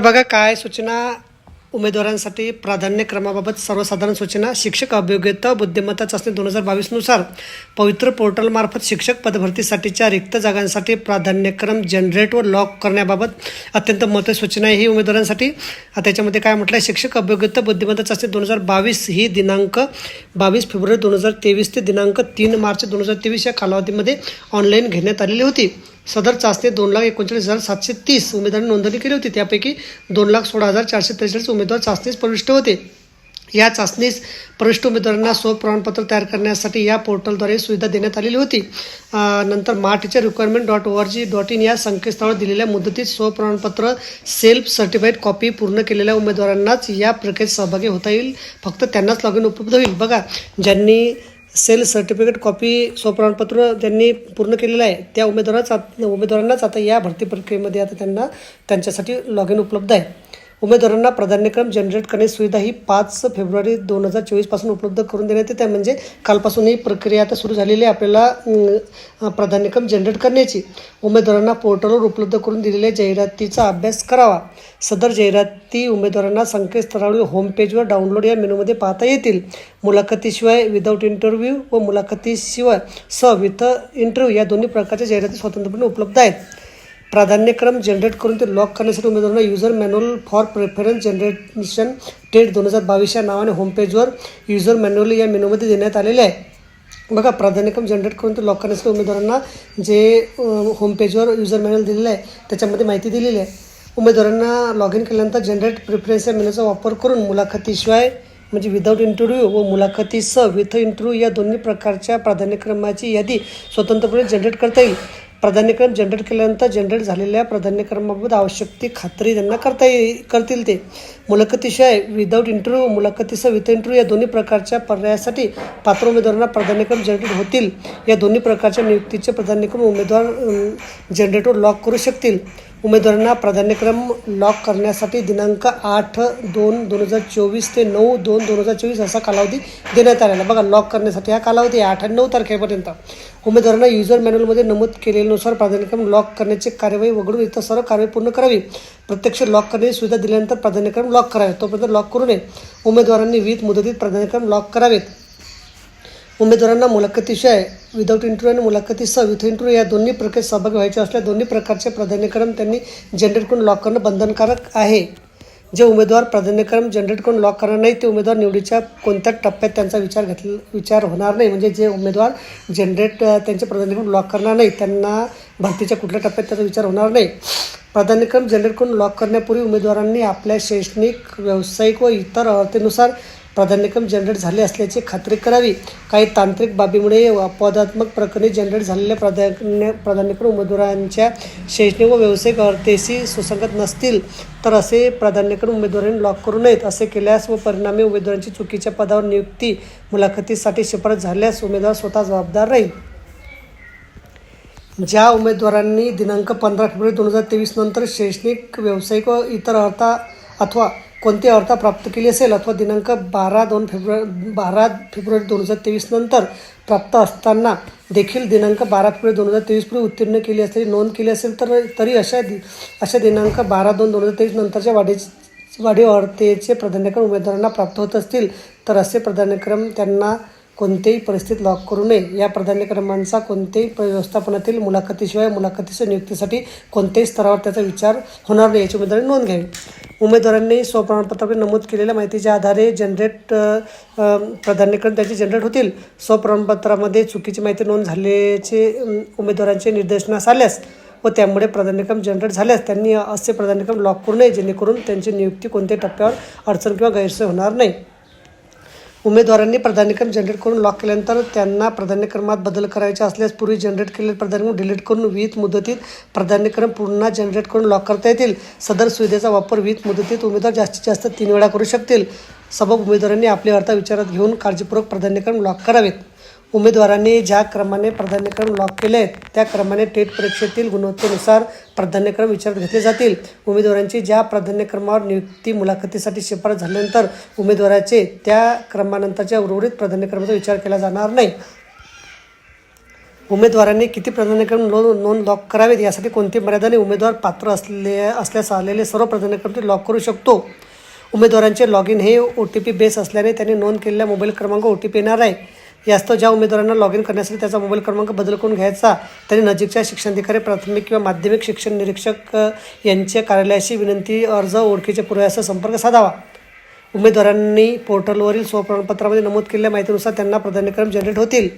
तर बघा काय सूचना उमेदवारांसाठी प्राधान्यक्रमाबाबत सर्वसाधारण सूचना. शिक्षक अभियोग्यता बुद्धिमत्ता चाचणी दोन हजार बावीसनुसार पवित्र पोर्टलमार्फत शिक्षक पदभरतीसाठीच्या रिक्त जागांसाठी प्राधान्यक्रम जनरेट व लॉक करण्याबाबत अत्यंत महत्त्वाची सूचना आहे ही उमेदवारांसाठी. त्याच्यामध्ये काय म्हटलं आहे शिक्षक अभियोग्यता बुद्धिमत्ता चाचणी दोन हजार बावीस ही दिनांक बावीस फेब्रुवारी दोन हजार तेवीस ते दिनांक तीन मार्च दोन हजार तेवीस या कालावधीमध्ये ऑनलाईन घेण्यात आलेली होती. सदर चाचणी दोन लाख एकोणचाळीस हजार सातशे तीस उमेदवारांनी नोंदणी केली होती. त्यापैकी दोन लाख सोळा हजार चारशे त्रेचाळीस उमेदवार चाचणीस प्रविष्ट होते. या चाचणीस प्रविष्ट उमेदवारांना स्वप्रमाणपत्र तयार करण्यासाठी या पोर्टलद्वारे सुविधा देण्यात आलेली होती. नंतर मा requirement dot O R G dot in या संकेतस्थळावर दिलेल्या मुदतीत स्वप्रमाणपत्र सेल्फ सर्टिफाईड कॉपी पूर्ण केलेल्या उमेदवारांनाच या प्रक्रियेत सहभागी होता येईल. फक्त त्यांनाच लॉग इन उपलब्ध होईल. बघा ज्यांनी सेल सर्टिफिकेट कॉपी स्वप्रमाणपत्र त्यांनी पूर्ण केलेलं आहे त्या उमेदवाराच उमेदवारांनाच आता या भरती प्रक्रियेमध्ये आता त्यांना त्यांच्यासाठी लॉग इन उपलब्ध आहे. उमेदवारांना प्राधान्यक्रम जनरेट करण्याची सुविधा ही पाच फेब्रुवारी दोन हजार चोवीसपासून उपलब्ध करून देण्यात येते. म्हणजे कालपासून ही प्रक्रिया आता सुरू झालेली आहे आपल्याला प्राधान्यक्रम जनरेट करण्याची. उमेदवारांना पोर्टलवर उपलब्ध करून दिलेल्या जाहिरातीचा अभ्यास करावा. सदर जाहिराती उमेदवारांना संकेतस्थळावरील होमपेजवर डाउनलोड या मेनूमध्ये पाहता येतील. मुलाखतीशिवाय विदाऊट इंटरव्ह्यू व मुलाखतीशिवाय स विथ इंटरव्ह्यू या दोन्ही प्रकारच्या जाहिराती स्वतंत्रपणे उपलब्ध आहेत. प्राधान्यक्रम जनरेट करून ते लॉक करण्यासाठी उमेदवारांना user manual for preference generation TET दोन हजार बावीस या नावाने होमपेजवर युजर मॅन्युअल या मेनूमध्ये देण्यात आलेले आहे. बघा प्राधान्यक्रम जनरेट करून ते लॉक करण्यासाठी उमेदवारांना जे होमपेजवर युजर मॅन्युअल दिलेलं आहे त्याच्यामध्ये माहिती दिलेली आहे. उमेदवारांना लॉग इन केल्यानंतर जनरेट प्रिफरन्स या मेनूचा वापर करून मुलाखतीशिवाय म्हणजे विदाऊट इंटरव्ह्यू व मुलाखतीसह विथ इंटरव्ह्यू या दोन्ही प्रकारच्या प्राधान्यक्रमाची यादी स्वतंत्रपणे जनरेट करता येईल. प्राधान्यक्रम जनरेट केल्यानंतर जनरेट झालेल्या प्राधान्यक्रमाबाबत आवश्यक ती खात्री त्यांना करता येईल करतील ते. मुलाखतीशिवाय विदाऊट इंटरव्ह्यू मुलाखतीसह विथ इंटरव्ह्यू या दोन्ही प्रकारच्या पर्यायासाठी पात्र उमेदवारांना प्राधान्यक्रम जनरेट होतील. या दोन्ही प्रकारच्या नियुक्तीचे प्राधान्यक्रम उमेदवार जनरेटवर लॉक करू शकतील. उमेदवारांना प्राधान्यक्रम लॉक करण्यासाठी दिनांक आठ दोन दोन हजार चोवीस ते नऊ दोन दोन हजार चोवीस असा कालावधी देण्यात आलेला बघा लॉक करण्यासाठी हा कालावधी आठ आणि नऊ तारखेपर्यंत. उमेदवारांना युजर मॅन्युअलमध्ये नमूद केलेल्यानुसार प्राधान्यक्रम लॉक करण्याची कार्यवाही वगळून इतर सर्व कार्यवाही पूर्ण करावी. प्रत्यक्ष लॉक करण्याची सुविधा दिल्यानंतर प्राधान्यक्रम लॉक करावे. तोपर्यंत लॉक करू नये. उमेदवारांनी विविध मुदतीत प्राधान्यक्रम लॉक करावेत. उमेदवारांना मुलाखतीशिवाय विदाऊट इंटरव्ह्यू आणि मुलाखतीसह विथ इंटरव्ह्यू या दोन्ही प्रक्रियेत सहभागी व्हायचे असल्या दोन्ही प्रकारचे प्राधान्यक्रम त्यांनी जनरेटकडून लॉक करणं बंधनकारक आहे. जे उमेदवार प्राधान्यक्रम जनरेटकडून लॉक करणार नाही ते उमेदवार निवडीच्या कोणत्या टप्प्यात त्यांचा विचार घेतला विचार होणार नाही. म्हणजे जे उमेदवार जनरेट त्यांचे प्राधान्यक्रम लॉक करणार नाही त्यांना भरतीच्या कुठल्या टप्प्यात त्याचा विचार होणार नाही. प्राधान्यक्रम जनरेट करून लॉक करण्यापूर्वी उमेदवारांनी आपल्या शैक्षणिक व्यावसायिक व इतर अर्थेनुसार प्राधान्यक्रम जनरेट झाले असल्याची खात्री करावी. काही तांत्रिक बाबीमुळे अपवादात्मक प्रकरणी जनरेट झालेल्या प्राधान्य प्राधान्यक्रम उमेदवारांच्या शैक्षणिक व व्यावसायिक अर्थेशी सुसंगत नसतील तर असे प्राधान्यक्रम उमेदवारांनी लॉक करू नयेत असे केल्यास व परिणामी उमेदवारांची चुकीच्या पदावर नियुक्ती मुलाखतीसाठी शिफारस झाल्यास उमेदवार स्वतः जबाबदार राहील. ज्या उमेदवारांनी दिनांक पंधरा फेब्रुवारी दोन हजार तेवीस नंतर शैक्षणिक व्यावसायिक व इतर अर्था अथवा कोणती अर्था प्राप्त केली असेल अथवा दिनांक बारा दोन फेब्रुवारी बारा फेब्रुवारी दोन हजार तेवीस नंतर प्राप्त असताना देखील दिनांक बारा फेब्रुवारी दोन हजार तेवीसपूर्वी उत्तीर्ण केली असेल नोंद केली असेल तर तरी अशा दि अशा दिनांक बारा दोन दोन हजार तेवीस नंतरच्या वाढीचे वाढीव अर्थेचे प्राधान्यक्रम उमेदवारांना प्राप्त होत असतील. तर असे प्राधान्यक्रम त्यांना कोणत्याही परिस्थितीत लॉक करू नये. या प्राधान्यक्रमांचा कोणत्याही व्यवस्थापनातील मुलाखतीशिवाय मुलाखतीच्या नियुक्तीसाठी कोणत्याही स्तरावर त्याचा विचार होणार नाही याची उमेदवारी नोंद घ्यावी. उमेदवारांनी स्वप्रमाणपत्रावर नमूद केलेल्या माहितीच्या आधारे जनरेट प्राधान्यक्रम त्याचे जनरेट होतील. स्वप्रमाणपत्रामध्ये चुकीची माहिती नोंद झाल्याचे उमेदवारांचे निर्देशनास आल्यास व त्यामुळे प्राधान्यक्रम जनरेट झाल्यास त्यांनी असे प्राधान्यक्रम लॉक करू नये जेणेकरून त्यांची नियुक्ती कोणत्याही टप्प्यावर अडचण किंवा गैरसोय होणार नाही. उमेदवारांनी प्राधान्यक्रम जनरेट करून लॉक केल्यानंतर त्यांना प्राधान्यक्रमात बदल करायचे असल्यास पूर्वी जनरेट केलेले प्राधान्यक्रम डिलीट करून विहित मुदतीत प्राधान्यक्रम पुन्हा जनरेट करून लॉक करता येतील. सदर सुविधेचा वापर विहित मुदतीत उमेदवार जास्तीत जास्त तीन वेळा करू शकतील. सबब उमेदवारांनी आपले अर्थ विचारात घेऊन काळजीपूर्वक प्राधान्यक्रम लॉक करावेत. उमेदवारांनी ज्या क्रमाने प्राधान्यक्रम लॉक केले आहेत त्या क्रमाने टेट परीक्षेतील गुणवत्तेनुसार प्राधान्यक्रम विचारात घेतले जातील. उमेदवारांची ज्या प्राधान्यक्रमावर नियुक्ती मुलाखतीसाठी शिफारस झाल्यानंतर उमेदवाराचे त्या क्रमानंतरच्या उर्वरित प्राधान्यक्रमाचा विचार केला जाणार नाही. उमेदवारांनी किती प्राधान्यक्रम नोंद नोंद लॉक करावेत यासाठी कोणती मर्यादाने उमेदवार पात्र असले असल्यास आलेले सर्व प्राधान्यक्रम ते लॉक करू शकतो. उमेदवारांचे लॉग इन हे ओ टी पी बेस असल्याने त्यांनी नोंद केलेल्या मोबाईल क्रमांक ओ टी पी येणार आहे. यास्तव ज्या उमेदवारांना लॉग इन करण्यासाठी त्याचा मोबाईल क्रमांक बदल करून घ्यायचा त्यांनी नजीकच्या शिक्षणाधिकारी प्राथमिक किंवा माध्यमिक शिक्षण निरीक्षक यांच्या कार्यालयाशी विनंती अर्ज ओळखीचे पुराव्यासह संपर्क साधावा. उमेदवारांनी पोर्टलवरील स्वप्रमाणपत्रामध्ये नमूद केलेल्या माहितीनुसार त्यांना प्राधान्यक्रम जनरेट होतील.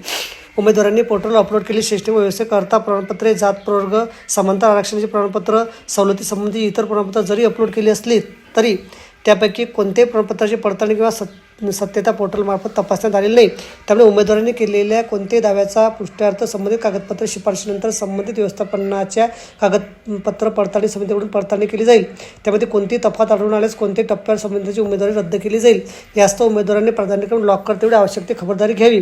उमेदवारांनी पोर्टलवर अपलोड केलेली शैक्षणिक व्यवसायकर्ता प्रमाणपत्रे जात प्रवर्ग समांतर आरक्षणाचे प्रमाणपत्र सवलतीसंबंधी इतर प्रमाणपत्र जरी अपलोड केली असली तरी त्यापैकी कोणत्याही प्रमाणपत्राची पडताळणी किंवा सत सत्यता पोर्टलमार्फत तपासण्यात आलेली नाही. त्यामुळे उमेदवारांनी केलेल्या कोणत्याही दाव्याचा पुष्ट्यार्थ संबंधित कागदपत्र शिफारशीनंतर संबंधित व्यवस्थापनाच्या कागदपत्र पडताळणी समितीकडून पडताळणी केली जाईल. त्यामध्ये कोणतीही तफात आढळून आल्यास कोणत्याही टप्प्यावर संबंधितची उमेदवारी रद्द केली जाईल. यास्तव उमेदवारांनी प्राधान्यक्रम लॉक करते तेवढी आवश्यक ती खबरदारी घ्यावी.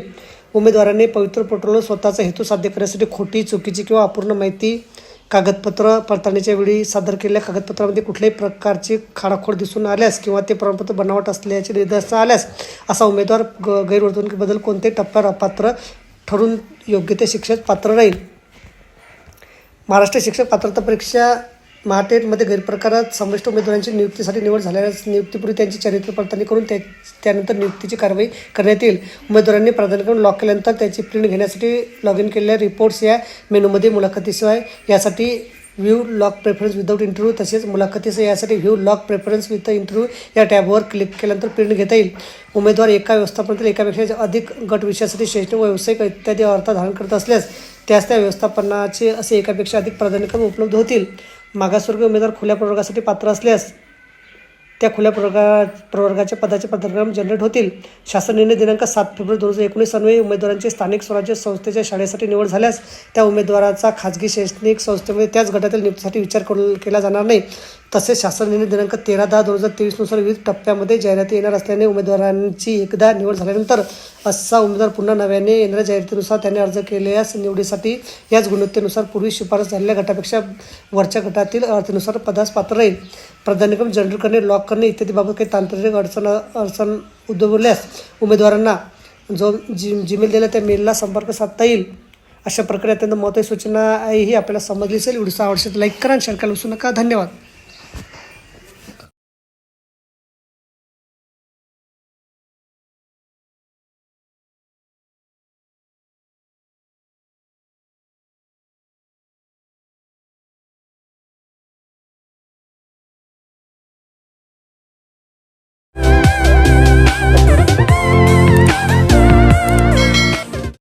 उमेदवारांनी पवित्र पोर्टलवर स्वतःचा हेतू साध्य करण्यासाठी खोटी चुकीची किंवा अपूर्ण माहिती कागदपत्र पडताळणीच्या वेळी सादर केलेल्या कागदपत्रामध्ये कुठल्याही प्रकारची खाडाखोड दिसून आल्यास किंवा ते प्रमाणपत्र बनावट असल्याचे निदर्शन आल्यास असा उमेदवार ग गैरवर्तणुकीबद्दल कोणत्याही टप्प्यावर अपात्र ठरून योग्य ते शिक्षक पात्र राहील. महाराष्ट्र शिक्षक पात्रता परीक्षा महाटेटमध्ये गैरप्रकारात समाविष्ट उमेदवारांची नियुक्तीसाठी निवड झाल्यास नियुक्तीपूर्वी त्यांची चरित्र पडताळणी करून त्या त्यानंतर नियुक्तीची कारवाई करण्यात येईल. उमेदवारांनी प्राधान्यक्रम लॉक केल्यानंतर त्याची प्रिंट घेण्यासाठी लॉग इन केलेल्या रिपोर्ट्स या मेनूमध्ये मुलाखतीशिवाय यासाठी view lock preference without interview तसेच मुलाखतीसह यासाठी view lock preference with interview या टॅबवर क्लिक केल्यानंतर प्रिंट घेता येईल. उमेदवार एका व्यवस्थापनातील एकापेक्षा अधिक गट विषयासाठी शैक्षणिक व्यावसायिक इत्यादी अर्थ धारण करत असल्यास त्यास त्या व्यवस्थापनाचे असे एकापेक्षा अधिक प्राधान्यक्रम उपलब्ध होतील. मागासवर्गीय उमेदवार खुल्या प्रवर्गासाठी पात्र असल्यास त्या खुल्या प्रवर्गा प्रवर्गाच्या पदाचे पदाक्रम जनरेट होतील. शासन निर्णय दिनांक सात फेब्रुवारी दोन हजार एकोणीस अन्वये उमेदवारांची स्थानिक स्वराज्य संस्थेच्या शाळेसाठी निवड झाल्यास त्या उमेदवाराचा खाजगी शैक्षणिक संस्थेमध्ये त्याच गटातील नियुक्तीसाठी विचार करू केला जाणार नाही. तसेच शासन निर्णय दिनांक तेरा दहा दोन हजार तेवीसनुसार विविध टप्प्यामध्ये जाहिराती येणार असल्याने उमेदवारांची एकदा निवड झाल्यानंतर असा उमेदवार पुन्हा नव्याने येणाऱ्या जाहिरातीनुसार त्याने अर्ज केल्यास निवडीसाठी याच गुणवत्तेनुसार पूर्वी शिफारस झालेल्या गटापेक्षा वरच्या गटातील अर्थानुसार पदास पात्र राहील. प्राधान्यक्रम जनरेट करणे लॉक करणे इत्यादीबाबत काही तांत्रिक अडचण अडचण उद्भवल्यास उमेदवारांना जो जी जीमेल दिला त्या मेलला संपर्क साधता येईल अशा प्रकारे अत्यंत महत्त्वाची सूचना ही आपल्याला समजली असेल. उडीसा आवडशील लाईक करा शेअर करायला विसरू नका. धन्यवाद.